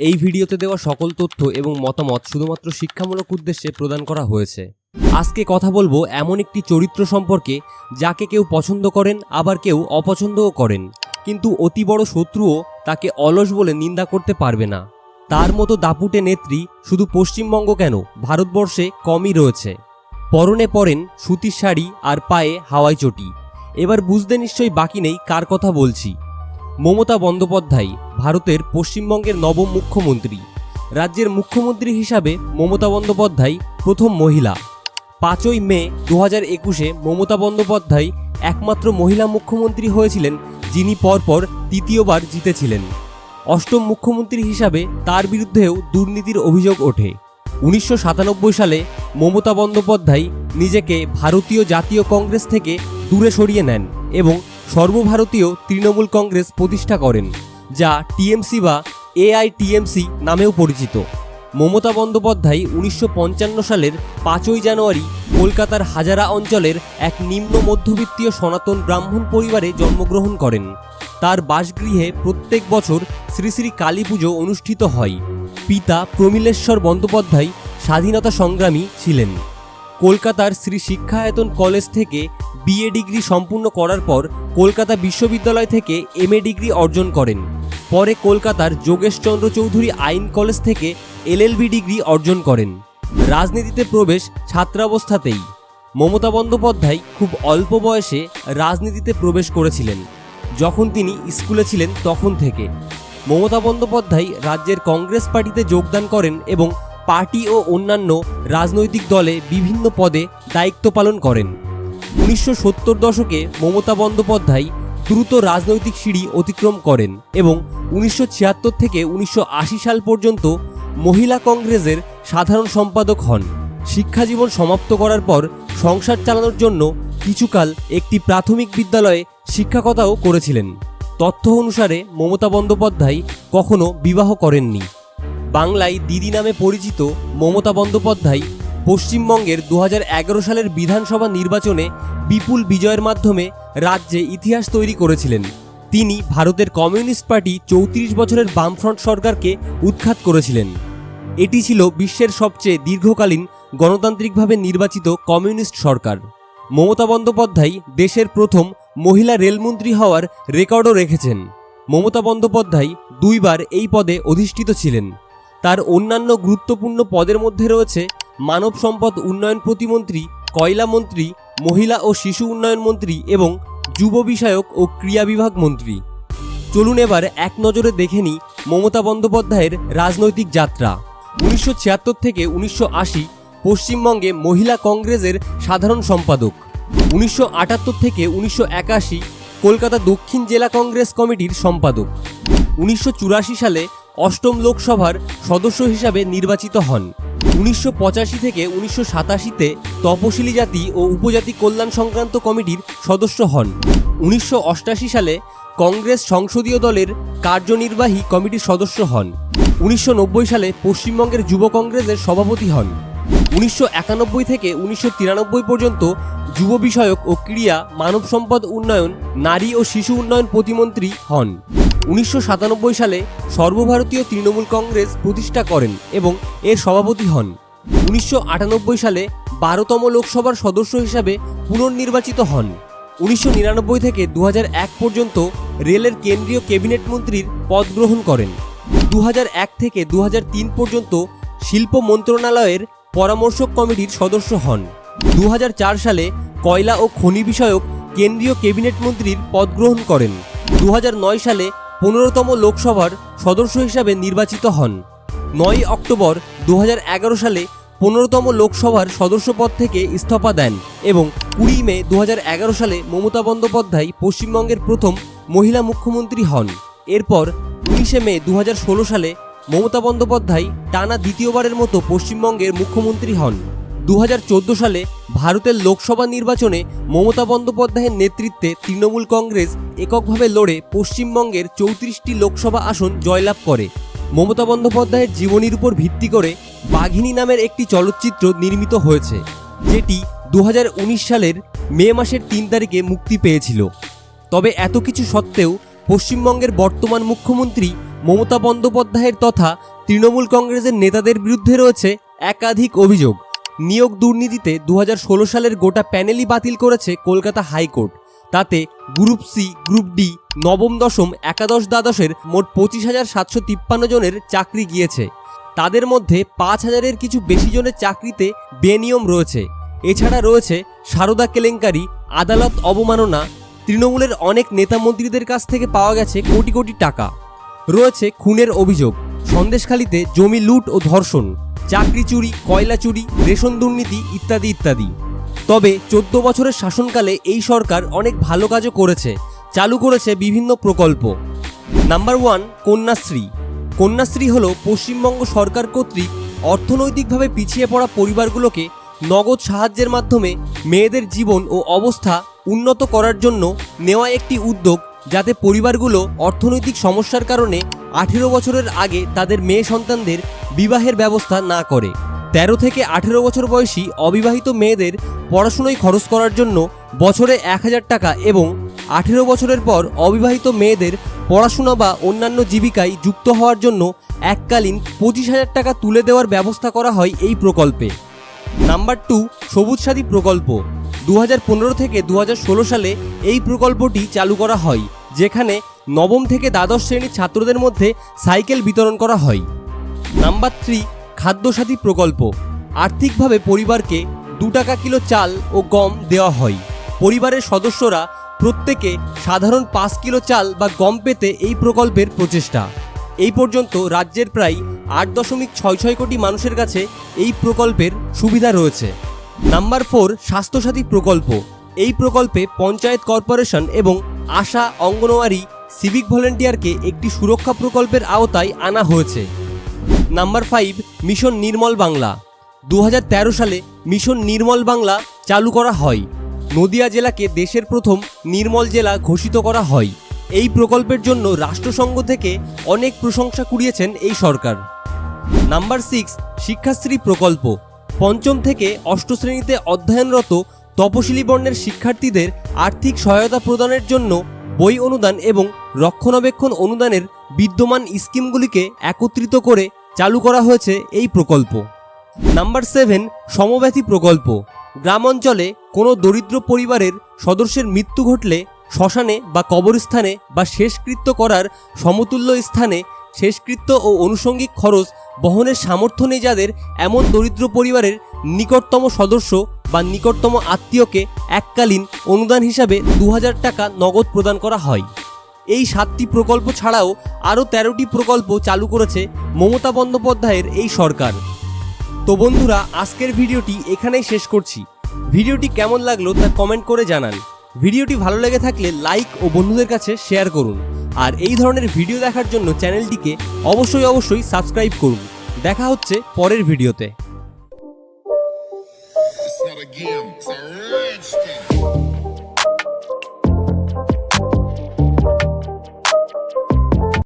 এই ভিডিওতে দেওয়া সকল তথ্য এবং মতামত শুধুমাত্র শিক্ষামূলক উদ্দেশ্যে প্রদান করা হয়েছে। আজকে কথা বলব এমন একটি চরিত্র সম্পর্কে যাকে কেউ পছন্দ করেন, আবার কেউ অপছন্দও করেন। কিন্তু অতি বড় শত্রুও তাকে অলস বলে নিন্দা করতে পারবে না। তার মতো দাপুটে নেত্রী শুধু পশ্চিমবঙ্গ কেন? ভারতবর্ষে কমই রয়েছে। পরনে পরেন সুতির শাড়ি আর পায়ে হাওয়াই চটি। এবার বুঝতে নিশ্চয়ই বাকি নেই কার কথা বলছি। মমতা বন্দ্যোপাধ্যায় ভারতের পশ্চিমবঙ্গের নবম মুখ্যমন্ত্রী। রাজ্যের মুখ্যমন্ত্রী হিসাবে মমতা বন্দ্যোপাধ্যায় প্রথম মহিলা। পাঁচই মে দু হাজার একুশে মমতা বন্দ্যোপাধ্যায় একমাত্র মহিলা মুখ্যমন্ত্রী হয়েছিলেন, যিনি পরপর তৃতীয়বার জিতেছিলেন। অষ্টম মুখ্যমন্ত্রী হিসাবে তার বিরুদ্ধেও দুর্নীতির অভিযোগ ওঠে। উনিশশো সাতানব্বই সালে মমতা বন্দ্যোপাধ্যায় নিজেকে ভারতীয় জাতীয় কংগ্রেস থেকে দূরে সরিয়ে নেন এবং সর্বভারতীয় তৃণমূল কংগ্রেস প্রতিষ্ঠা করেন, যা টিএমসি বা এআইটিএমসি নামেও পরিচিত। মমতা বন্দ্যোপাধ্যায় উনিশশো পঞ্চান্ন সালের পাঁচই জানুয়ারি কলকাতার হাজারা অঞ্চলের এক নিম্ন মধ্যবিত্তীয় সনাতন ব্রাহ্মণ পরিবারে জন্মগ্রহণ করেন। তার বাসগৃহে প্রত্যেক বছর শ্রী শ্রী কালী পুজো অনুষ্ঠিত হয়। পিতা প্রমিলেশ্বর বন্দ্যোপাধ্যায় স্বাধীনতা সংগ্রামী ছিলেন। কলকাতার শ্রী শিক্ষায়তন কলেজ থেকে বিএ ডিগ্রি সম্পূর্ণ করার পর কলকাতা বিশ্ববিদ্যালয় থেকে এমএ ডিগ্রি অর্জন করেন। পরে কলকাতার যোগেশচন্দ্র চৌধুরী আইন কলেজ থেকে এলএলবি ডিগ্রি অর্জন করেন। রাজনীতিতে প্রবেশ ছাত্রাবস্থাতেই। মমতা বন্দ্যোপাধ্যায় খুব অল্প বয়সে রাজনীতিতে প্রবেশ করেছিলেন। যখন তিনি স্কুলে ছিলেন তখন থেকে। মমতা বন্দ্যোপাধ্যায় রাজ্যের কংগ্রেস পার্টিতে যোগদান করেন এবং পার্টি ও অন্যান্য রাজনৈতিক দলে বিভিন্ন পদে দায়িত্ব পালন করেন। উনিশশো সত্তর দশকে মমতা বন্দ্যোপাধ্যায় দ্রুত রাজনৈতিক সিঁড়ি অতিক্রম করেন এবং উনিশশো ছিয়াত্তর থেকে উনিশশো আশি সাল পর্যন্ত মহিলা কংগ্রেসের সাধারণ সম্পাদক হন। শিক্ষাজীবন সমাপ্ত করার পর সংসার চালানোর জন্য কিছুকাল একটি প্রাথমিক বিদ্যালয়ে শিক্ষকতাও করেছিলেন। তথ্য অনুসারে মমতা বন্দ্যোপাধ্যায় কখনো বিবাহ করেননি। বাংলায় দিদি নামে পরিচিত মমতা বন্দ্যোপাধ্যায় পশ্চিমবঙ্গের দু হাজার এগারো সালের বিধানসভা নির্বাচনে বিপুল বিজয়ের মাধ্যমে রাজ্যে ইতিহাস তৈরি করেছিলেন। তিনি ভারতের কমিউনিস্ট পার্টি চৌত্রিশ বছরের বামফ্রন্ট সরকারকে উৎখাত করেছিলেন। এটি ছিল বিশ্বের সবচেয়ে দীর্ঘকালীন গণতান্ত্রিকভাবে নির্বাচিত কমিউনিস্ট সরকার। মমতা বন্দ্যোপাধ্যায় দেশের প্রথম মহিলা রেলমন্ত্রী হওয়ার রেকর্ডও রেখেছেন। মমতা বন্দ্যোপাধ্যায় দুইবার এই পদে অধিষ্ঠিত ছিলেন। তার অন্যান্য গুরুত্বপূর্ণ পদের মধ্যে রয়েছে মানব সম্পদ উন্নয়ন প্রতিমন্ত্রী, কয়লা মন্ত্রী, মহিলা ও শিশু উন্নয়ন মন্ত্রী এবং যুব বিষয়ক ও ক্রীড়া বিভাগ মন্ত্রী। চলুন এবার এক নজরে দেখে মমতা বন্দ্যোপাধ্যায়ের রাজনৈতিক যাত্রা। উনিশশো ছিয়াত্তর থেকে উনিশশো আশি পশ্চিমবঙ্গে মহিলা কংগ্রেসের সাধারণ সম্পাদক। উনিশশো আটাত্তর থেকে উনিশশো একাশি কলকাতা দক্ষিণ জেলা কংগ্রেস কমিটির সম্পাদক। উনিশশো চুরাশি সালে অষ্টম লোকসভার সদস্য হিসাবে নির্বাচিত হন। উনিশশো পঁচাশি থেকে উনিশশো সাতাশিতে তপশিলি জাতি ও উপজাতি কল্যাণ সংক্রান্ত কমিটির সদস্য হন। উনিশশো সালে কংগ্রেস সংসদীয় দলের কার্যনির্বাহী কমিটির সদস্য হন। উনিশশো নব্বই সালে পশ্চিমবঙ্গের যুব কংগ্রেসের সভাপতি হন। উনিশশো একানব্বই থেকে উনিশশো তিরানব্বই পর্যন্ত যুব বিষয়ক ও ক্রীড়া, মানব সম্পদ উন্নয়ন, নারী ও শিশু উন্নয়ন প্রতিমন্ত্রী হন। উনিশশো সাতানব্বই সালে সর্বভারতীয় তৃণমূল কংগ্রেস প্রতিষ্ঠা করেন এবং এর সভাপতি হন। উনিশশো আটানব্বই সালে বারোতম লোকসভার সদস্য হিসাবে পুনর্নির্বাচিত হন। উনিশশো নিরানব্বই থেকে দু পর্যন্ত রেলের কেন্দ্রীয় ক্যাবিনেট মন্ত্রীর পদ গ্রহণ করেন। দু থেকে দু হাজার তিন পর্যন্ত শিল্প মন্ত্রণালয়ের পরামর্শক কমিটির সদস্য হন। দু হাজার চার সালে কয়লা ও খনি বিষয়ক কেন্দ্রীয় ক্যাবিনেট মন্ত্রীর পদ গ্রহণ করেন। দু হাজার নয় সালে পনেরোতম লোকসভার সদস্য হিসাবে নির্বাচিত হন। নয় অক্টোবর দু হাজার এগারো সালে পনেরোতম লোকসভার সদস্য পদ থেকে ইস্তফা দেন এবং কুড়ি মে দু হাজার এগারো সালে মমতা বন্দ্যোপাধ্যায় পশ্চিমবঙ্গের প্রথম মহিলা মুখ্যমন্ত্রী হন। এরপর উনিশে মে দু হাজার ষোলো সালে মমতা বন্দ্যোপাধ্যায় টানা দ্বিতীয়বারের মতো পশ্চিমবঙ্গের মুখ্যমন্ত্রী হন। দু হাজার চোদ্দ সালে ভারতের লোকসভা নির্বাচনে মমতা বন্দ্যোপাধ্যায়ের নেতৃত্বে তৃণমূল কংগ্রেস এককভাবে লড়ে পশ্চিমবঙ্গের চৌত্রিশটি লোকসভা আসন জয়লাভ করে। মমতা বন্দ্যোপাধ্যায়ের জীবনীর উপর ভিত্তি করে বাঘিনী নামের একটি চলচ্চিত্র নির্মিত হয়েছে, যেটি দু হাজার উনিশ সালের মে মাসের তিন তারিখে মুক্তি পেয়েছিল। তবে এত কিছু সত্ত্বেও পশ্চিমবঙ্গের বর্তমান মুখ্যমন্ত্রী মমতা বন্দ্যোপাধ্যায়ের তথা তৃণমূল কংগ্রেসের নেতাদের বিরুদ্ধে রয়েছে একাধিক অভিযোগ। নিয়োগ দুর্নীতিতে দু হাজার ষোলো সালের গোটা প্যানেলই বাতিল করেছে কলকাতা হাইকোর্ট। তাতে গ্রুপ সি, গ্রুপ ডি, নবম, দশম, একাদশ, দ্বাদশের মোট পঁচিশ হাজার সাতশো তিপ্পান্ন জনের চাকরি গিয়েছে। তাদের মধ্যে পাঁচ হাজারের কিছু বেশি জনের চাকরিতে বেনিয়ম রয়েছে। এছাড়া রয়েছে সারদা কেলেঙ্কারি, আদালত অবমাননা, তৃণমূলের অনেক নেতা মন্ত্রীদের কাছ থেকে পাওয়া গেছে কোটি কোটি টাকা। রয়েছে খুনের অভিযোগ, সন্দেশখালিতে জমি লুট ও ধর্ষণ। চাকরি চুরি, কয়লা চুরি, রেশন দুর্নীতি ইত্যাদি ইত্যাদি। তবে চোদ্দ বছরের শাসনকালে এই সরকার অনেক ভালো কাজও করেছে, চালু করেছে বিভিন্ন প্রকল্প। Number one, Kanyashree. কন্যাশ্রী হল পশ্চিমবঙ্গ সরকার কর্তৃক অর্থনৈতিকভাবে পিছিয়ে পড়া পরিবারগুলোকে নগদ সাহায্যের মাধ্যমে মেয়েদের জীবন ও অবস্থা উন্নত করার জন্য নেওয়া একটি উদ্যোগ যাতে পরিবারগুলো অর্থনৈতিক সমস্যার কারণে আঠেরো বছরের আগে তাদের মেয়ে সন্তানদের বিবাহের ব্যবস্থা না করে। তেরো থেকে আঠেরো বছর বয়সী অবিবাহিত মেয়েদের পড়াশুনোয় খরচ করার জন্য বছরে এক হাজার টাকা এবং আঠেরো বছরের পর অবিবাহিত মেয়েদের পড়াশোনা বা অন্যান্য জীবিকায় যুক্ত হওয়ার জন্য এককালীন পঁচিশ হাজার টাকা তুলে দেওয়ার ব্যবস্থা করা হয় এই প্রকল্পে। নাম্বার টু, সবুজ সাথী প্রকল্প। দু হাজার পনেরো থেকে দু হাজার ষোলো সালে এই প্রকল্পটি চালু করা হয়। যেখানে নবম থেকে দ্বাদশ শ্রেণির ছাত্রদের মধ্যে সাইকেল বিতরণ করা হয়। নাম্বার থ্রি, খাদ্যসাথী প্রকল্প। আর্থিকভাবে পরিবারকে দু টাকা কিলো চাল ও গম দেওয়া হয়। পরিবারের সদস্যরা প্রত্যেকে সাধারণ পাঁচ কিলো চাল বা গম পেতে এই প্রকল্পের প্রচেষ্টা। এই পর্যন্ত রাজ্যের প্রায় আট দশমিক ছয় ছয় কোটি মানুষের কাছে এই প্রকল্পের সুবিধা রয়েছে। নাম্বার ফোর, স্বাস্থ্যসাথী প্রকল্প। এই প্রকল্পে পঞ্চায়েত কর্পোরেশন এবং আশা অঙ্গনওয়াড়ি সিভিক ভলেন্টিয়ারকে একটি সুরক্ষা প্রকল্পের আওতায় আনা হয়েছে। Number five mission Nirmal Bangla দুহাজার তেরো সালে মিশন নির্মল বাংলা চালু করা হয়। নদিয়া জেলাকে দেশের প্রথম নির্মল জেলা ঘোষিত করা হয়। এই প্রকল্পের জন্য রাষ্ট্রসংঘ থেকে অনেক প্রশংসা কুড়িয়েছেন এই সরকার। নাম্বার সিক্স শিক্ষাশ্রী প্রকল্প। পঞ্চম থেকে অষ্ট শ্রেণীতে অধ্যয়নরত তপশিলি বর্ণের শিক্ষার্থীদের আর্থিক সহায়তা প্রদানের জন্য বই অনুদান এবং রক্ষণাবেক্ষণ অনুদানের বিদ্যমান স্কিমগুলিকে একত্রিত করে চালু করা হয়েছে এই প্রকল্প। নাম্বার সেভেন, সমব্যাথী প্রকল্প। গ্রাম অঞ্চলে কোনো দরিদ্র পরিবারের সদস্যের মৃত্যু ঘটলে শ্মশানে বা কবরস্থানে বা শেষকৃত্য করার সমতুল্য স্থানে শেষকৃত্য ও অনুষঙ্গিক খরচ বহনের সামর্থ্য নেই যাদের এমন দরিদ্র পরিবারের নিকটতম সদস্য বা নিকটতম আত্মীয়কে এককালীন অনুদান হিসাবে দু হাজার টাকা নগদ প্রদান করা হয়। এই সাতটি প্রকল্প ছাড়াও আরও তেরোটি প্রকল্প চালু করেছে মমতা বন্দ্যোপাধ্যায়ের এই সরকার। তো বন্ধুরা, আজকের ভিডিওটি এখানেই শেষ করছি। ভিডিওটি কেমন লাগল তা কমেন্ট করে জানান। ভিডিওটি ভালো লেগে থাকলে লাইক ও বন্ধুদের কাছে শেয়ার করুন। আর এই ধরনের ভিডিও দেখার জন্য চ্যানেলটিকে অবশ্যই অবশ্যই সাবস্ক্রাইব করুন। দেখা হচ্ছে পরের ভিডিওতে।